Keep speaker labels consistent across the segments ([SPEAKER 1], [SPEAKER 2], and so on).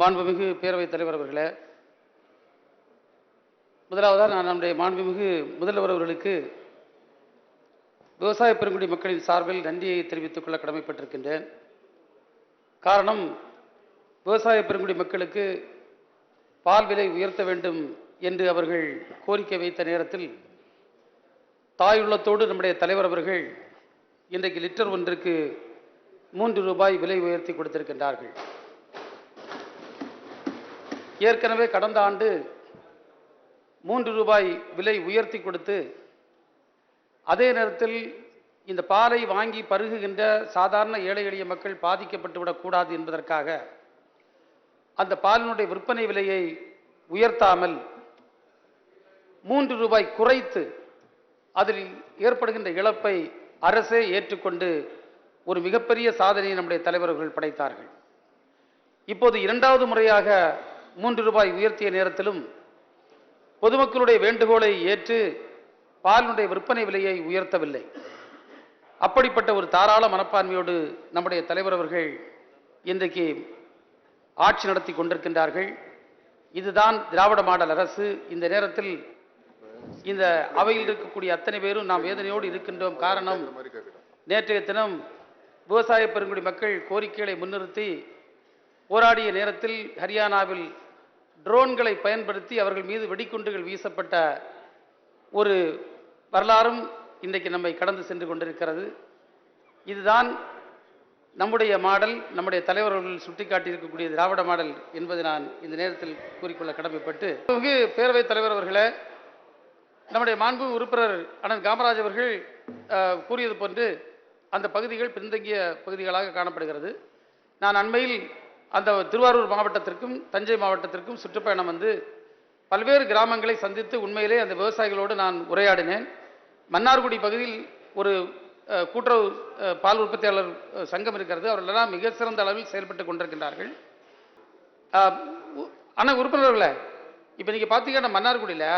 [SPEAKER 1] மாண்புமிகு பேரவைத் தலைவர் அவர்களே முதலாவதாக நான் நம்முடைய மாண்புமிகு முதல்வர் அவர்களுக்கு விவசாய பெருங்குடி மக்களின் சார்பில் நன்றியை தெரிவித்துக் கொள்ள கடமைப்பட்டிருக்கின்றேன். காரணம் விவசாய பெருங்குடி மக்களுக்கு பால் விலை உயர்த்த வேண்டும் என்று அவர்கள் கோரிக்கை வைத்த நேரத்தில் தாயுள்ளத்தோடு நம்முடைய தலைவர் அவர்கள் இன்றைக்கு லிட்டர் ஒன்றுக்கு மூன்று ரூபாய் விலை உயர்த்தி கொடுத்திருக்கின்றார்கள். ஏற்கனவே கடந்த ஆண்டு மூன்று ரூபாய் விலை உயர்த்தி கொடுத்து அதே நேரத்தில் இந்த பாலை வாங்கி பருகுகின்ற சாதாரண ஏழை எளிய மக்கள் பாதிக்கப்பட்டு விடக்கூடாது என்பதற்காக அந்த பாலினுடைய விற்பனை விலையை உயர்த்தாமல் மூன்று ரூபாய் குறைத்து அதில் ஏற்படுகின்ற இழப்பை அரசே ஏற்றுக்கொண்டு ஒரு மிகப்பெரிய சாதனையை நம்முடைய தலைவர்கள் படைத்தார்கள். இப்போது இரண்டாவது முறையாக மூன்று ரூபாய் உயர்த்திய நேரத்திலும் பொதுமக்களுடைய வேண்டுகோளை ஏற்று பாலினுடைய விற்பனை விலையை உயர்த்தவில்லை. அப்படிப்பட்ட ஒரு தாராள மனப்பான்மையோடு நம்முடைய தலைவர் அவர்கள் இன்றைக்கு ஆட்சி நடத்தி கொண்டிருக்கின்றார்கள். இதுதான் திராவிட மாடல் அரசு. இந்த நேரத்தில் இந்த அவையில் இருக்கக்கூடிய அத்தனை பேரும் நாம் வேதனையோடு இருக்கின்றோம். காரணம் நேற்றைய தினம் விவசாய பெருங்குடி மக்கள் கோரிக்கைகளை முன்னிறுத்தி போராடிய நேரத்தில் ஹரியானாவில் ட்ரோன்களை பயன்படுத்தி அவர்கள் மீது வெடிகுண்டுகள் வீசப்பட்ட ஒரு வரலாறும் இன்றைக்கு நம்மை கடந்து சென்று கொண்டிருக்கிறது. இதுதான் நம்முடைய மாடல் நம்முடைய தலைவர்கள் சுட்டிக்காட்டியிருக்கக்கூடிய திராவிட மாடல் என்பதை நான் இந்த நேரத்தில் கூறிக்கொள்ள கடமைப்பட்டு மிகு பேரவைத் தலைவர் அவர்களே நம்முடைய மாண்பு உறுப்பினர் அண்ணன் காமராஜ் அவர்கள் கூறியது போன்று அந்த பகுதிகள் பின்தங்கிய பகுதிகளாக காணப்படுகிறது. நான் அண்மையில் அந்த திருவாரூர் மாவட்டத்திற்கும் தஞ்சை மாவட்டத்திற்கும் சுற்றுப்பயணம் வந்து பல்வேறு கிராமங்களை சந்தித்து உண்மையிலே அந்த விவசாயிகளோடு நான் உரையாடினேன். மன்னார்குடி பகுதியில் ஒரு கூட்டுறவு பால் உற்பத்தியாளர் சங்கம் இருக்கிறது. அவர்களெல்லாம் மிக சிறந்த அளவில் செயல்பட்டு கொண்டிருக்கின்றார்கள். ஆனால் உ- உறுப்பினர்களே இப்போ நீங்கள் பார்த்தீங்கன்னா மன்னார்குடியில்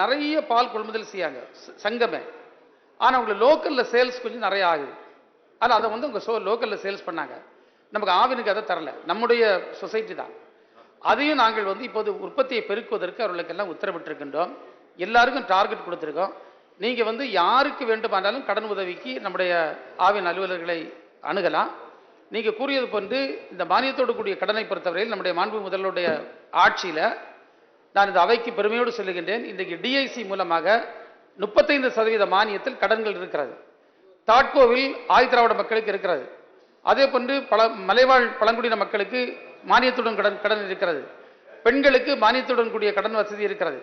[SPEAKER 1] நிறைய பால் கொள்முதல் செய்யாங்க சங்கமே. ஆனால் உங்களுக்கு லோக்கலில் சேல்ஸ் கொஞ்சம் நிறைய ஆகுது. ஆனால் அதை வந்து உங்கள் சோ லோக்கலில் சேல்ஸ் பண்ணாங்க. நமக்கு ஆவினுக்கு அதை தரல. நம்முடைய சொசைட்டி தான். அதையும் நாங்கள் வந்து இப்போது உற்பத்தியை பெருக்குவதற்கு அவர்களுக்கெல்லாம் உத்தரவிட்டிருக்கின்றோம். எல்லாருக்கும் டார்கெட் கொடுத்துருக்கோம். நீங்கள் வந்து யாருக்கு வேண்டுமானாலும் கடன் உதவிக்கு நம்முடைய ஆவின் அலுவலர்களை அணுகலாம். நீங்கள் கூறியது போன்று இந்த மானியத்தோடு கூடிய கடனை பொறுத்தவரையில் நம்முடைய மாண்பு முதல்வருடைய ஆட்சியில் நான் இந்த அவைக்கு பெருமையோடு சொல்லுகின்றேன். இன்றைக்கு டிஐசி மூலமாக முப்பத்தைந்து சதவீத மானியத்தில் கடன்கள் இருக்கிறது. தாட்கோவில் ஆயுதிராவிட மக்களுக்கு இருக்கிறது. அதே போன்று பல மலைவாழ் பழங்குடியின மக்களுக்கு மானியத்துடன் கடன் கடன் இருக்கிறது. பெண்களுக்கு மானியத்துடன் கூடிய கடன் வசதி இருக்கிறது.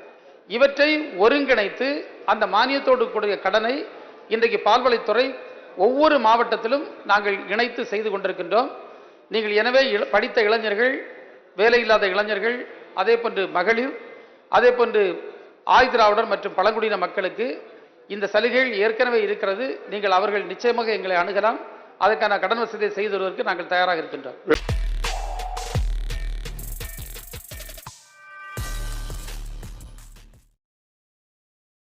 [SPEAKER 1] இவற்றை ஒருங்கிணைத்து அந்த மானியத்தோடு கூடிய கடனை இன்றைக்கு பால்வளைத்துறை ஒவ்வொரு மாவட்டத்திலும் நாங்கள் இணைத்து செய்து கொண்டிருக்கின்றோம். நீங்கள் எனவே படித்த இளைஞர்கள் வேலையில்லாத இளைஞர்கள் அதே போன்று மகளிர் அதே போன்று ஆயுதிராவிடர் மற்றும் பழங்குடியின மக்களுக்கு இந்த சலுகைகள் ஏற்கனவே இருக்கிறது. நீங்கள் அவர்கள் நிச்சயமாக எங்களை அணுகலாம். அதற்கான கடன் வசதியை செய்து வருவதற்கு நாங்கள் தயாராக இருக்கின்றோம்.